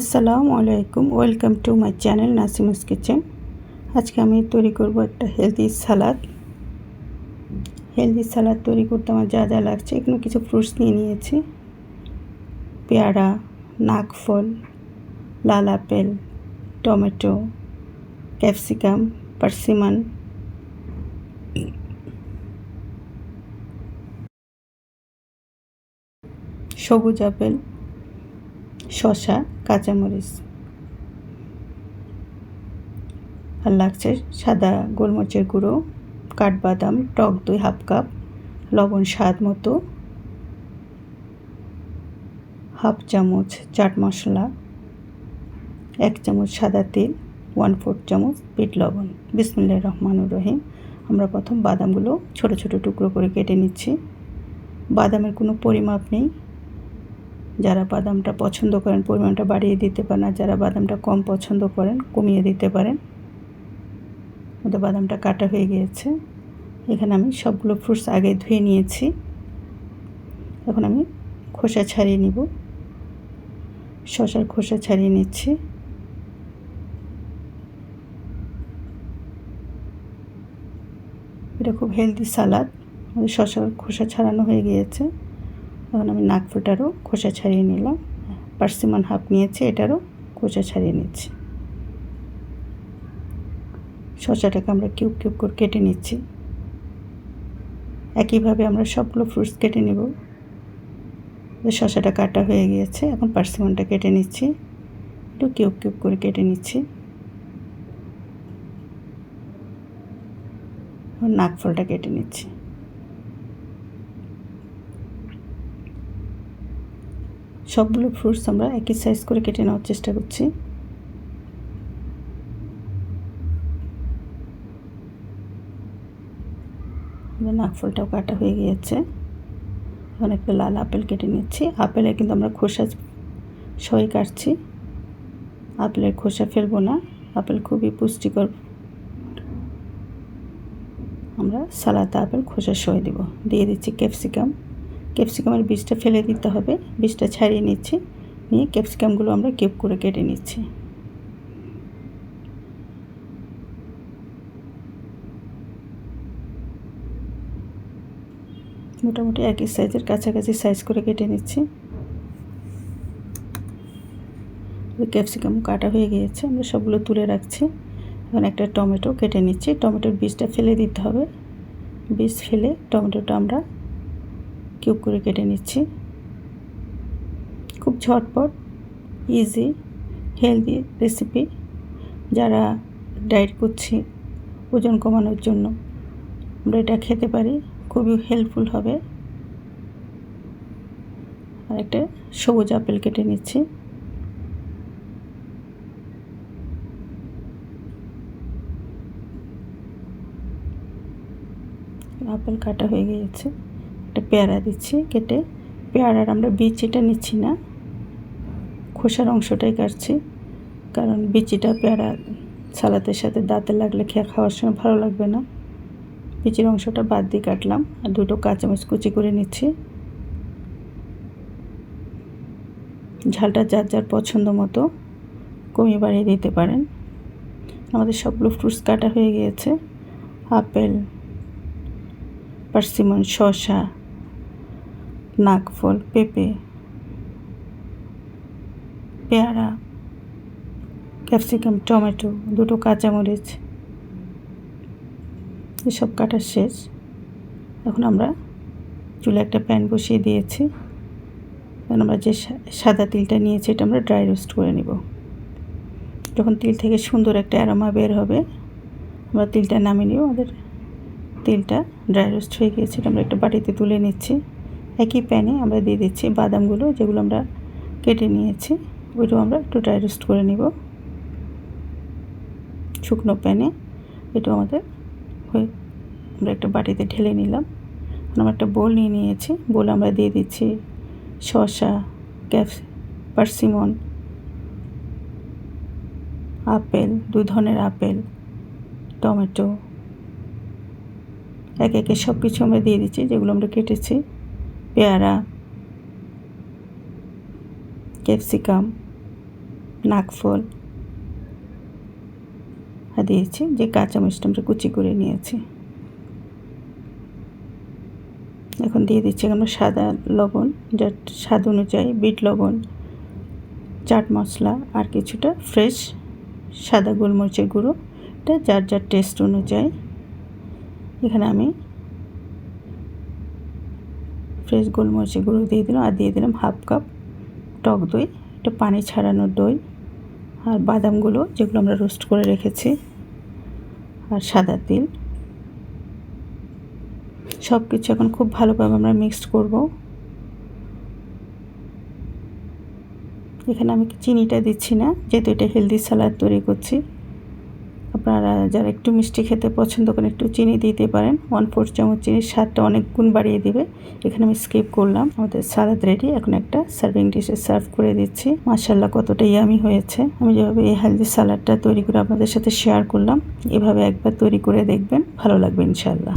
আসসালামু আলাইকুম, welcome to my channel Nasimus kitchen. আজকে আমি তৈরি করব একটা হেলদি সালাদ। হেলদি সালাদ তৈরি করতে আমার যা যা লাগছে, এখানে কিছু ফ্রুটস নিয়ে নিয়েছি। পেয়ারা নাকফল লাল আপেল টমেটো, ক্যাপসিকাম, পার্সিমান। সবুজ আপেল শসা, কাঁচামরিচ। আর লাগছে সাদা গোলমরিচের গুঁড়ো, কাঠবাদাম, টক দই হাফ কাপ, লবণ স্বাদ মতো, হাফ চামচ চাট মশলা, এক চামচ সাদা তেল ওয়ান ফোর চামচ বিট লবণ। বিসমুল্লাহ রহমানুর রহিম। আমরা প্রথম বাদামগুলো ছোট ছোট টুকরো করে কেটে নিচ্ছি। বাদামের কোনো পরিমাপ নেই। যারা বাদামটা পছন্দ করেন, পরিমাণটা বাড়িয়ে দিতে পারেন আর যারা বাদামটা কম পছন্দ করেন, কমিয়ে দিতে পারেন। ওদের বাদামটা কাটা হয়ে গিয়েছে। এখানে আমি সবগুলো ফ্রুটস আগে ধুয়ে নিয়েছি। এখন আমি খোসা ছাড়িয়ে নিব। শশার খোসা ছাড়িয়ে নিচ্ছি। এটা খুব হেলদি সালাদ আমাদের শশার খোসা ছাড়ানো হয়ে গিয়েছে। এখন আমি নাকফুটারও খোসা ছাড়িয়ে নিলাম। পার্সিমন হাফ নিয়েছি, এটারও খোসা ছাড়িয়ে নিচ্ছি। শসাটাকে আমরা কিউব কিউব করে কেটে নিচ্ছি। একইভাবে আমরা সবগুলো ফ্রুটস কেটে নেব। শসাটা কাটা হয়ে গিয়েছে, এখন পার্সিমনটা কেটে নিচ্ছি। একটু কিউব কিউব করে কেটে নিচ্ছি। নাকফলটা কেটে নিচ্ছি। সবগুলো ফ্রুটস আমরা একই সাইজ করে কেটে নেওয়ার চেষ্টা করছি। নাকফলটাও কাটা হয়ে গিয়েছে। এখন একটা লাল আপেল কেটে নিচ্ছি। আপেলের কিন্তু আমরা খোসা সই কাটছি। আপেলের খোসা ফেলব না। আপেল খুবই পুষ্টিকর। আমরা সালাদা আপেল খোসা সই দিব। দিয়ে দিচ্ছি ক্যাপসিকাম। ক্যাপসিকামের বীজটা ফেলে দিতে হবে। বীজটা ছাড়িয়ে নিচ্ছি। নিয়ে ক্যাপসিকামগুলো আমরা কেপ করে কেটে নিচ্ছি। মোটামুটি একই সাইজের কাছাকাছি সাইজ করে কেটে নিচ্ছি। ক্যাপসিকাম কাটা হয়ে গিয়েছে। আমরা সবগুলো তুলে রাখছি। এখন একটা টমেটো কেটে নিচ্ছি। টমেটোর বীজটা ফেলে দিতে হবে। বীজ ফেলে টমেটোটা আমরা কিউব করে কেটে নিচ্ছি। খুব ঝটপট ইজি হেলদি রেসিপি যারা ডায়েট করছি ওজন কমানোর জন্য। আমরা এটা খেতে পারি, খুবই হেল্পফুল হবে। আর একটা সবুজ আপেল কেটে নিচ্ছি। আপেল কাটা হয়ে গিয়েছে। একটা পেয়ারা দিচ্ছি কেটে। পেয়ারার আমরা বিচিটা নিচ্ছি না। খোসার অংশটাই কাটছি। কারণ বিচিটা পেয়ারা সালাতের সাথে দাঁতে লাগলে খেয়ে খাওয়ার সময় ভালো লাগবে না। বিচির অংশটা বাদ দিয়ে কাটলাম আর দুটো কাঁচামচ কুচি করে নিচ্ছি। ঝালটা যার যার পছন্দ মতো কমিয়ে বাড়িয়ে দিতে পারেন। আমাদের সব সবগুলো ফ্রুটস কাটা হয়ে গিয়েছে। আপেল, পার্সিমন, শসা নাকফল পেঁপে, পেয়ারা, ক্যাপসিকাম, টমেটো, দুটো কাঁচামরিচ, এসব কাটা শেষ। এখন আমরা চুলে একটা প্যান বসিয়ে দিয়েছি। এখন আমরা যে সাদা তিলটা নিয়েছি, এটা আমরা ড্রাই রোস্ট করে নিব। যখন তিল থেকে সুন্দর একটা অ্যারোমা বের হবে, আমরা তিলটা নামিয়ে নিব। আমাদের তিলটা ড্রাই রোস্ট হয়ে গিয়েছে, এটা আমরা একটা বাটিতে তুলে নিচ্ছি। একই প্যানে আমরা দিয়ে দিচ্ছি বাদামগুলো, যেগুলো আমরা কেটে নিয়েছি। ওইটাও আমরা একটু ড্রাই রোস্ট করে নিব। শুকনো প্যানে। এটাও আমাদের হয়ে, আমরা একটা বাটিতে ঢেলে নিলাম। আমরা একটা বোল নিয়ে নিয়েছি। বোল আমরা দিয়ে দিচ্ছি শসা, ক্যাপস, পার্সিমন, আপেল দু ধরনের আপেল, টমেটো, একে একে সব কিছু আমরা দিয়ে দিচ্ছি, যেগুলো আমরা কেটেছি। পেয়ারা, ক্যাপসিকাম নাকফল দিয়েছি যে কাঁচামরিচটা আমরা কুচি করে নিয়েছি। এখন দিয়ে দিচ্ছি আমরা সাদা লবণ, যার স্বাদ অনুযায়ী বিট লবণ, চাট মশলা আর কিছুটা ফ্রেশ সাদা গোলমরিচের গুঁড়ো। এটা যার যার টেস্ট অনুযায়ী। এখানে আমি ফ্রেশ গোলমরিচের গুঁড়ো দিয়ে দিলাম আর দিয়ে দিলাম হাফ কাপ টক দই এটা পানি ছাড়ানো দই আর বাদামগুলো যেগুলো আমরা রোস্ট করে রেখেছি আর সাদা তিল। সব কিছু এখন খুব ভালোভাবে আমরা মিক্সড করব। এখানে আমি চিনিটা দিচ্ছি না, যেহেতু এটা হেলদি স্যালাড তৈরি করছি। আপনারা যারা একটু মিষ্টি খেতে পছন্দ করেন, একটু চিনি দিতে পারেন। ওয়ান ফোর চামচ চিনির স্বাদটা অনেক গুণ বাড়িয়ে দেবে। এখানে আমি স্কিপ করলাম। আমাদের সালাদ রেডি এখন একটা সার্ভিং ডিশে সার্ভ করে দিচ্ছি। মাসাল্লাহ কতটা ইয়ামি হয়েছে। আমি যেভাবে এই হেলদি সালাডটা তৈরি করে আপনাদের সাথে শেয়ার করলাম, এভাবে একবার তৈরি করে দেখবেন। ভালো লাগবে ইনশাল্লাহ